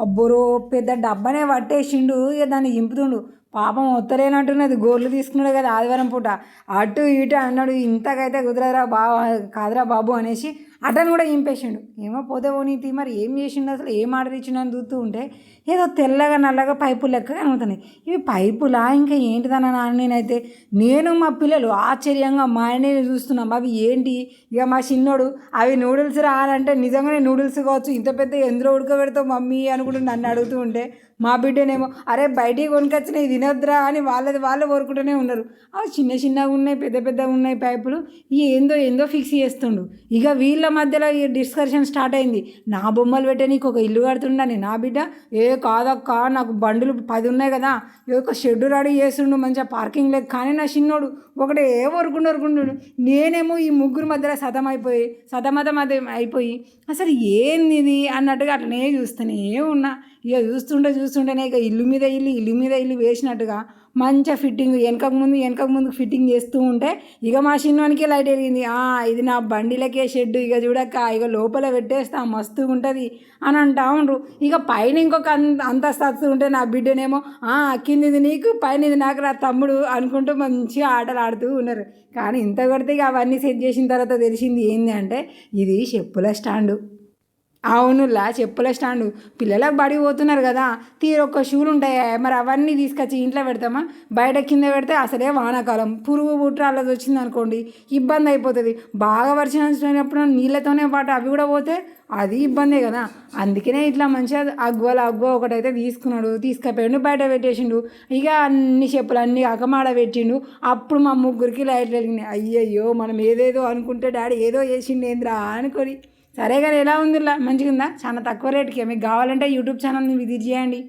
అబ్బోరో పెద్ద డబ్బానే పట్టేసిండు. ఇక దాన్ని ఇంపుతుండు పాపం వత్తలేనట్టున్నది గోర్లు తీసుకున్నాడు కదా ఆదివారం పూట. అటు ఇటు అన్నాడు. ఇంతకైతే కుదరదురా బాబు కాదురా బాబు అనేసి అటను కూడా ఇంపేసిండు. ఏమో పోతే పోనీతి మరి ఏం చేసిండు అసలు? ఏం ఆర్డర్ ఇచ్చిండు చూస్తూ ఉంటే ఏదో తెల్లగా నల్లగా పైపులు లెక్క కనబడుతున్నాయి ఇవి పైపులా? ఇంకా ఏంటిదన్న నాన్న నేనైతే? నేను మా పిల్లలు ఆశ్చర్యంగా మా ఆయనని చూస్తున్నాం. అవి ఏంటి? ఇక మా చిన్నోడు అవి నూడిల్స్ రావాలంటే నిజంగానే నూడిల్స్ కావచ్చు. ఇంత పెద్ద ఎందులో ఉడకబెడతావు మమ్మీ అనుకుంటూ నన్ను అడుగుతూ ఉంటే మా బిడ్డనేమో అరే బయటికి కొనుకొచ్చినాయి తినొద్దురా అని వాళ్ళది వాళ్ళు కోరుకుంటూనే ఉన్నారు. అవి చిన్న చిన్నగా ఉన్నాయి పెద్ద పెద్దగా ఉన్నాయి పైపులు. ఈ ఏందో ఏందో ఫిక్స్ చేస్తుండు. ఇక వీళ్ళ మధ్యలో ఈ డిస్కషన్ స్టార్ట్ అయింది. నా బొమ్మలు పెట్టే నీకు ఒక ఇల్లు కడుతుండని నా బిడ్డ? ఏ కాదక్క నాకు బండులు పది ఉన్నాయి కదా. ఏ ఒక షెడ్ రెడీ చేస్తుండు మంచిగా పార్కింగ్ లేదు. కానీ నా చిన్నోడు ఒకటే ఏ వరకుండు వరకుండు. నేనేమో ఈ ముగ్గురు మధ్యలో సతం అయిపోయి సతమతం అదే అయిపోయి అసలు ఏంది ఇది అన్నట్టుగా అట్లనే చూస్తూనే ఉన్నా. ఇక చూస్తుంటే చూస్తుంటేనే ఇక ఇల్లు మీద ఇల్లు ఇల్లు మీద ఇల్లు వేసినట్టుగా మంచిగా ఫిట్టింగ్ వెనకకు ముందు వెనకకు ముందు ఫిట్టింగ్ చేస్తూ ఉంటే ఇక మా చిన్నవానికి లైట్ వెలిగింది. "ఆ, ఇది నా బండిలకే షెడ్ ఇక చూడక్క ఇక లోపల పెట్టేస్తా మస్తుగా ఉంటుంది అని అంటా ఉండ్రు. ఇక పైన ఇంకొక అంత అంతస్తు ఉంటే నా బిడ్డనేమో "ఆ, కిందిది నీకు పైన ఇది నాకు నా తమ్ముడు అనుకుంటూ మంచిగా ఆటలు ఆడుతూ ఉన్నారు. కానీ ఇంత కొడితే ఇక అవన్నీ సెట్ చేసిన తర్వాత తెలిసింది ఏంది అంటే ఇది చెప్పుల స్టాండు. అవునులా చెప్పుల స్టాండు. పిల్లలకు బడి పోతున్నారు కదా తీరొక్క షూలు ఉంటాయి మరి అవన్నీ తీసుకొచ్చి ఇంట్లో పెడతామా? బయట కింద పెడితే అసలే వానాకాలం. పురుగు బుట్ర అలా వచ్చింది అనుకోండి ఇబ్బంది అయిపోతుంది. బాగా వర్షం వచ్చినప్పుడు నీళ్ళతోనే పాటు అవి కూడా పోతే అది ఇబ్బందే కదా. అందుకనే ఇట్లా మంచిగా అగ్వల అగ్వ ఒకటైతే తీసుకున్నాడు. తీసుకుపోయాడు బయట పెట్టేసిండు. ఇక అన్ని చెప్పులు అన్ని అకమాడ పెట్టిండు. అప్పుడు మా ముగ్గురికి లైట్లు వెలిగినాయి. అయ్యయ్యో మనం ఏదేదో అనుకుంటే డాడీ ఏదో చేసిండు ఏంద్రా అనుకొని. సరే కానీ ఎలా ఉందిలా మంచిగా ఉందా చాలా తక్కువ రేటుకే. మీకు కావాలంటే యూట్యూబ్ ఛానల్ని విజిట్ చేయండి.